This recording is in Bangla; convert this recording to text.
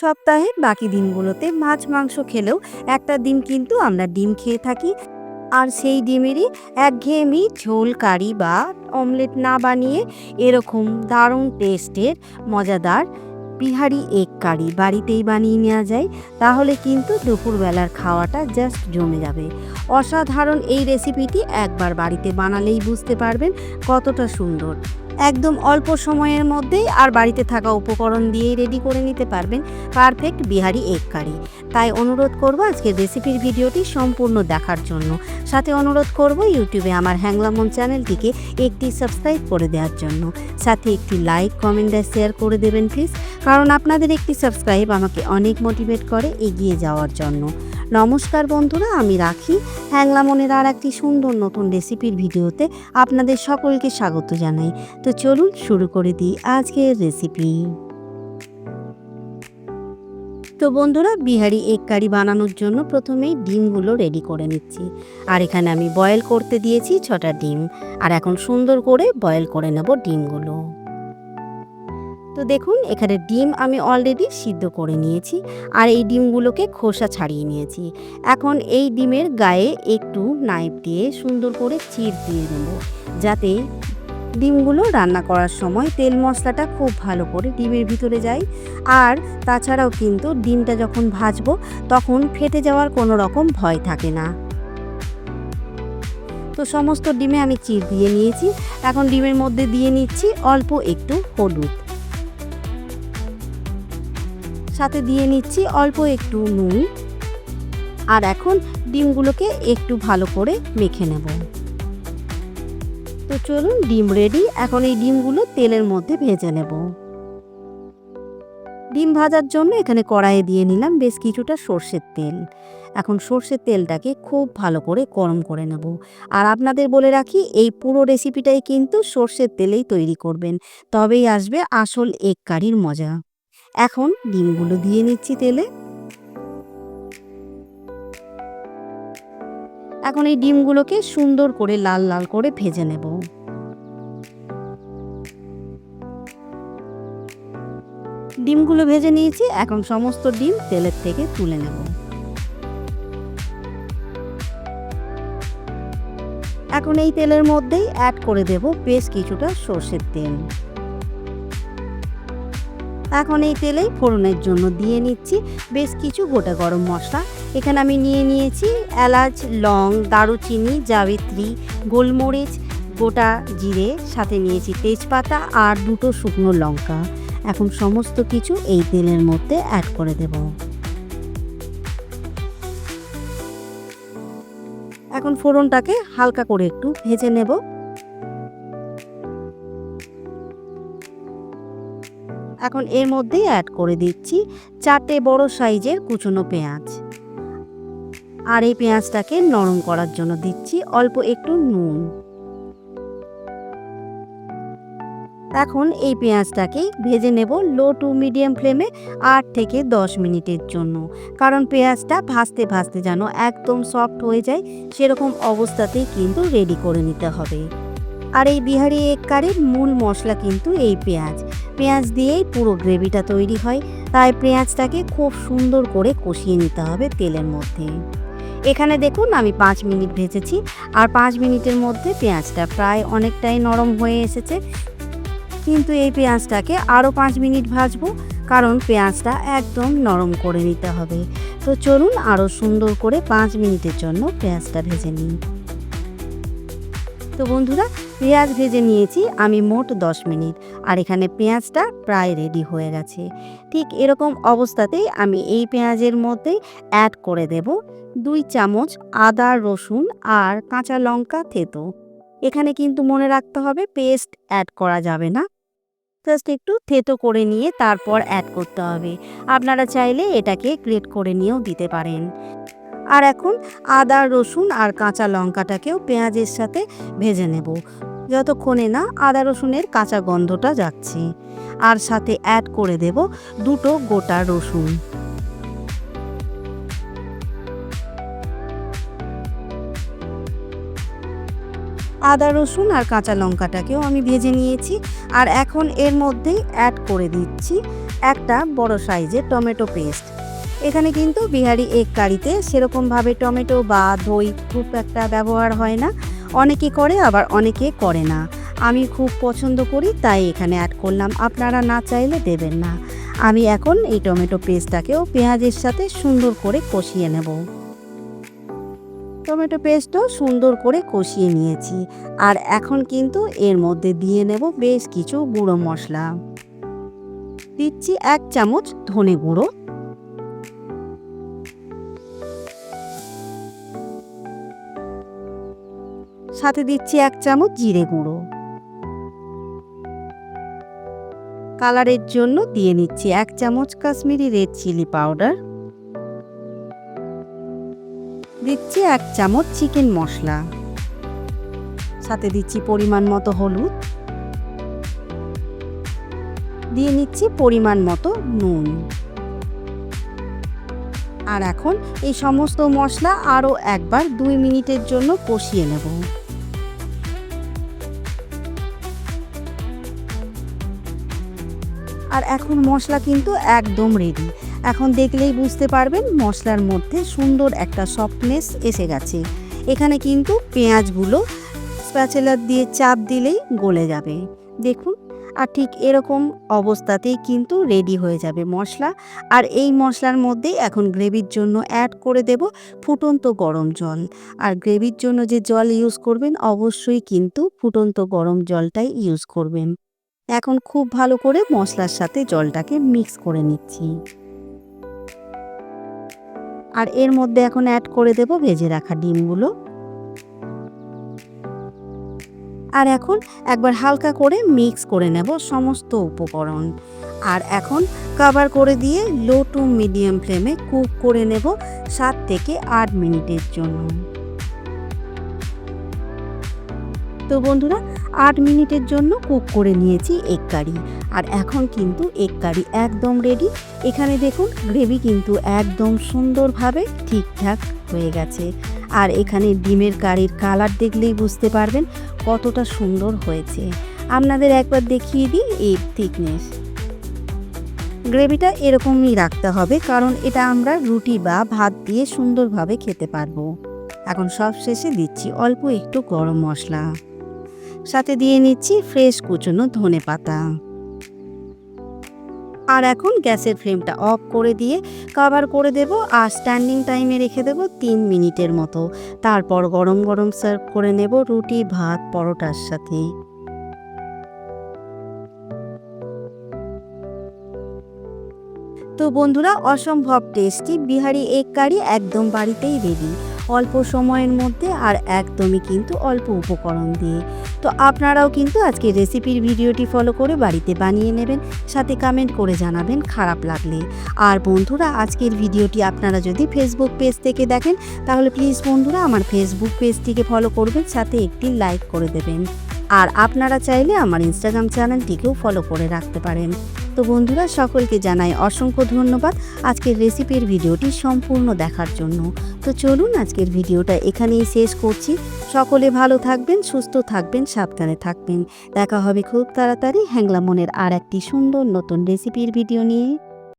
সপ্তাহে বাকি দিনগুলোতে মাছ, মাংস খেলেও একটা দিন কিন্তু আমরা ডিম খেয়ে থাকি। আর সেই ডিমেরই একঘেয়েমি ঝোল, কারি বা অমলেট না বানিয়ে এরকম দারুণ টেস্টের মজাদার বিহারি এগ কারি বাড়িতেই বানিয়ে নেওয়া যায়। তাহলে কিন্তু দুপুরবেলার খাওয়াটা জাস্ট জমে যাবে। অসাধারণ এই রেসিপিটি একবার বাড়িতে বানালেই বুঝতে পারবেন কতটা সুন্দর। একদম অল্প সময়ের মধ্যেই আর বাড়িতে থাকা উপকরণ দিয়েই রেডি করে নিতে পারবেন পারফেক্ট বিহারি এগ কারি। তাই অনুরোধ করব আজকের রেসিপির ভিডিওটি সম্পূর্ণ দেখার জন্য। সাথে অনুরোধ করব ইউটিউবে আমার হ্যাংলামন চ্যানেলটিকে একটি সাবস্ক্রাইব করে দেওয়ার জন্য। সাথে একটি লাইক, কমেন্ট আর শেয়ার করে দেবেন প্লিজ। কারণ আপনাদের একটি সাবস্ক্রাইব আমাকে অনেক মোটিভেট করে এগিয়ে যাওয়ার জন্য। নমস্কার বন্ধুরা, আমি রাখি। হ্যাংলামনের আর একটি সুন্দর নতুন রেসিপির ভিডিওতে আপনাদের সকলকে স্বাগত জানাই। তো চলুন শুরু করে দিই আজকের রেসিপি তো বন্ধুরা, বিহারি এগ কারি বানানোর জন্য প্রথমেই ডিমগুলো রেডি করে নিচ্ছি। আর এখানে আমি বয়েল করতে দিয়েছি ছটা ডিম। আর এখন সুন্দর করে বয়েল করে নেব ডিমগুলো। তো দেখুন, এখানে ডিম আমি অলরেডি সিদ্ধ করে নিয়েছি। আর এই ডিমগুলোকে খোসা ছাড়িয়ে নিয়েছি। এখন এই ডিমের গায়ে একটু নাইফ দিয়ে সুন্দর করে চির দিয়ে দেবো। যাতে ডিমগুলো রান্না করার সময় তেল মশলাটা খুব ভালো করে ডিমের ভিতরে যায়। আর তাছাড়াও কিন্তু ডিমটা যখন ভাজবো, তখন ফেটে যাওয়ার কোনো রকম ভয় থাকে না। তো সমস্ত ডিমে আমি চির দিয়ে নিয়েছি। এখন ডিমের মধ্যে দিয়ে নিচ্ছি অল্প একটু হলুদ। সাথে দিয়ে নিচ্ছি অল্প একটু নুন। আর এখন ডিমগুলোকে একটু ভালো করে মেখে নেব। তো চলুন ডিম রেডি এখন এই ডিমগুলো তেলের মধ্যে ভেজে নেব। ডিম ভাজার জন্য এখানে কড়াইয়ে দিয়ে নিলাম বেশ কিছুটা সর্ষের তেল। এখন সর্ষের তেলটাকে খুব ভালো করে গরম করে নেব। আর আপনাদের বলে রাখি, এই পুরো রেসিপিটাই কিন্তু সর্ষের তেলেই তৈরি করবেন। তবেই আসবে আসল এগ কারির মজা। এখন ডিমগুলো দিয়ে নিচ্ছি তেলে। এখন এই ডিমগুলোকে সুন্দর করে লাল লাল করে ভেজে নেব। ডিমগুলো ভেজে নিয়েছি, এখন সমস্ত ডিম তেলের থেকে তুলে নেব। এখন এই তেলের মধ্যেই অ্যাড করে দেব বেশ কিছুটা সর্ষের তেল। এখন এই তেলেই ফোড়নের জন্য দিয়ে নিচ্ছি বেশ কিছু গোটা গরম মশলা। এখানে আমি নিয়ে নিয়েছি এলাচ, লং, দারুচিনি, জাবিত্রী, গোলমরিচ, গোটা জিরে, সাথে নিয়েছি তেজপাতা আর দুটো শুকনো লঙ্কা। এখন সমস্ত কিছু এই তেলের মধ্যে অ্যাড করে দেব। এখন ফোড়নটাকে হালকা করে একটু ভেজে নেব। এখন এর মধ্যেই অ্যাড করে দিচ্ছি চারটে বড় সাইজের কুচনো পেঁয়াজ। আর এই পেঁয়াজটাকে নরম করার জন্য দিচ্ছি অল্প একটু নুন। এখন এই পেঁয়াজটাকে ভেজে নেব লো টু মিডিয়াম ফ্লেমে আট থেকে দশ মিনিটের জন্য। কারণ পেঁয়াজটা ভাজতে ভাজতে যেন একদম সফট হয়ে যায়, সেরকম অবস্থাতেই কিন্তু রেডি করে নিতে হবে। আর এই বিহারি এগ কারির মূল মশলা কিন্তু এই পেঁয়াজ। পেঁয়াজ দিয়েই পুরো গ্রেভিটা তৈরি হয়, তাই পেঁয়াজটাকে খুব সুন্দর করে কষিয়ে নিতে হবে তেলের মধ্যে। এখানে দেখুন, আমি পাঁচ মিনিট ভেজেছি, আর পাঁচ মিনিটের মধ্যে পেঁয়াজটা প্রায় অনেকটাই নরম হয়ে এসেছে। কিন্তু এই পেঁয়াজটাকে আরও পাঁচ মিনিট ভাজবো, কারণ পেঁয়াজটা একদম নরম করে নিতে হবে। তো চলুন আরও সুন্দর করে পাঁচ মিনিটের জন্য পেঁয়াজটা ভেজে নিই। তো বন্ধুরা, পেঁয়াজ ভেজে নিয়েছি, আমি মোট দশ মিনিট। আর এখানে পেঁয়াজটা প্রায় রেডি হয়ে গেছে। ঠিক এরকম অবস্থাতেই আমি এই পেঁয়াজের মধ্যে অ্যাড করে দেব দুই চামচ আদা, রসুন আর কাঁচা লঙ্কা, থেতো। এখানে কিন্তু মনে রাখতে হবে পেস্ট অ্যাড করা যাবে না। জাস্ট একটু থেতো করে নিয়ে তারপর অ্যাড করতে হবে। আপনারা চাইলে এটাকে গ্রেট করে নিয়েও দিতে পারেন। আর এখন আদা, রসুন আর কাঁচা লঙ্কাটাকেও পেঁয়াজের সাথে ভেজে নেব। যতক্ষণে না আদা, রসুনের কাঁচা গন্ধটা যাচ্ছে। আর সাথে অ্যাড করে দেব দুটো গোটা রসুন। আদা, রসুন আর কাঁচা লঙ্কাটাকেও আমি ভেজে নিয়েছি। আর এখন এর মধ্যেই অ্যাড করে দিচ্ছি একটা বড় সাইজের টমেটো পেস্ট। এখানে কিন্তু বিহারি এগ কারিতে সেরকমভাবে টমেটো বা দই খুব একটা ব্যবহার হয় না। অনেকে করে, আবার অনেকে করে না। আমি খুব পছন্দ করি, তাই এখানে অ্যাড করলাম। আপনারা না চাইলে দেবেন না। আমি এখন এই টমেটো পেস্টটাকেও পেঁয়াজের সাথে সুন্দর করে কষিয়ে নেব। টমেটো পেস্টও সুন্দর করে কষিয়ে নিয়েছি। আর এখন কিন্তু এর মধ্যে দিয়ে নেব বেশ কিছু গুঁড়ো মশলা। দিচ্ছি এক চামচ ধনে গুঁড়ো। সাথে দিচ্ছি এক চামচ জিরে গুঁড়ো। কালারের জন্য দিয়ে নিচ্ছি এক চামচ কাশ্মীরি রেড চিলি পাউডার। দিচ্ছি এক চামচ চিকেন মশলা। সাথে দিচ্ছি পরিমাণ মতো হলুদ। দিয়ে নিচ্ছি পরিমাণ মতো নুন। আর এখন এই সমস্ত মশলা আরও একবার দুই মিনিটের জন্য কষিয়ে নেব। আর এখন মশলা কিন্তু একদম রেডি এখন দেখলেই বুঝতে পারবেন মশলার মধ্যে সুন্দর একটা সফটনেস এসে গেছে। এখানে কিন্তু পেঁয়াজগুলো স্প্যাচেলার দিয়ে চাপ দিলেই গলে যাবে। দেখুন, আর ঠিক এরকম অবস্থাতেই কিন্তু রেডি হয়ে যাবে মশলা। আর এই মশলার মধ্যেই এখন গ্রেভির জন্য অ্যাড করে দেব ফুটন্ত গরম জল। আর গ্রেভির জন্য যে জল ইউজ করবেন, অবশ্যই কিন্তু ফুটন্ত গরম জলটাই ইউজ করবেন। এখন খুব ভালো করে মশলার সাথে জলটাকে মিক্স করে নিচ্ছি। আর এর মধ্যে এখন অ্যাড করে দেব ভেজে রাখা ডিমগুলো। আর এখন একবার হালকা করে মিক্স করে নেব সমস্ত উপকরণ। আর এখন কভার করে দিয়ে লো টু মিডিয়াম ফ্লেমে কুক করে নেব সাত থেকে আট মিনিটের জন্য। তো বন্ধুরা, আট মিনিটের জন্য কুক করে নিয়েছি এগ কারি। আর এখন কিন্তু এগ কারি একদম রেডি এখানে দেখুন গ্রেভি কিন্তু একদম সুন্দরভাবে ঠিকঠাক হয়ে গেছে। আর এখানে ডিমের কারির কালার দেখলেই বুঝতে পারবেন কতটা সুন্দর হয়েছে। আপনাদের একবার দেখিয়ে দিই এই থিকনেস গ্রেভিটা এরকমই রাখতে হবে, কারণ এটা আমরা রুটি বা ভাত দিয়ে সুন্দরভাবে খেতে পারব। এখন সব শেষে দিচ্ছি অল্প একটু গরম মশলা। সাথে দিয়ে নিচ্ছি ফ্রেশ কুচনো ধনে পাতা। আর এখন গ্যাসের ফ্লেমটা অফ করে দিয়ে কভার করে দেব আর স্ট্যান্ডিং টাইমে রেখে দেব তিন মিনিটের মতো। তারপর গরম গরম সার্ভ করে নেব রুটি, ভাত, পরোটার সাথে। তো বন্ধুরা, অসম্ভব টেস্টি বিহারি এগ কারি একদম বাড়িতেই রেডি অল্প সময়ের মধ্যে আর একদমই কিন্তু অল্প উপকরণ দিয়ে। তো আপনারাও কিন্তু আজকে রেসিপির ভিডিওটি ফলো করে বাড়িতে বানিয়ে নেবেন, সাথে কমেন্ট করে জানাবেন খারাপ লাগলে। আর বন্ধুরা, আজকের ভিডিওটি আপনারা যদি ফেসবুক পেজ থেকে দেখেন, তাহলে প্লিজ বন্ধুরা, আমার ফেসবুক পেজটিকে ফলো করবেন, সাথে একটি লাইক করে দেবেন। আর আপনারা চাইলে আমার ইনস্টাগ্রাম চ্যানেলটিকেও ফলো করে রাখতে পারেন। তো বন্ধুরা, সকলকে জানাই অসংখ্য ধন্যবাদ আজকের রেসিপির ভিডিওটি সম্পূর্ণ দেখার জন্য। তো চলুন আজকের ভিডিওটা এখানেই শেষ করছি। সকলে ভালো থাকবেন, সুস্থ থাকবেন, সাবধানে থাকবেন। দেখা হবে খুব তাড়াতাড়ি হ্যাংলা মনের আর একটি সুন্দর নতুন রেসিপির ভিডিও নিয়ে।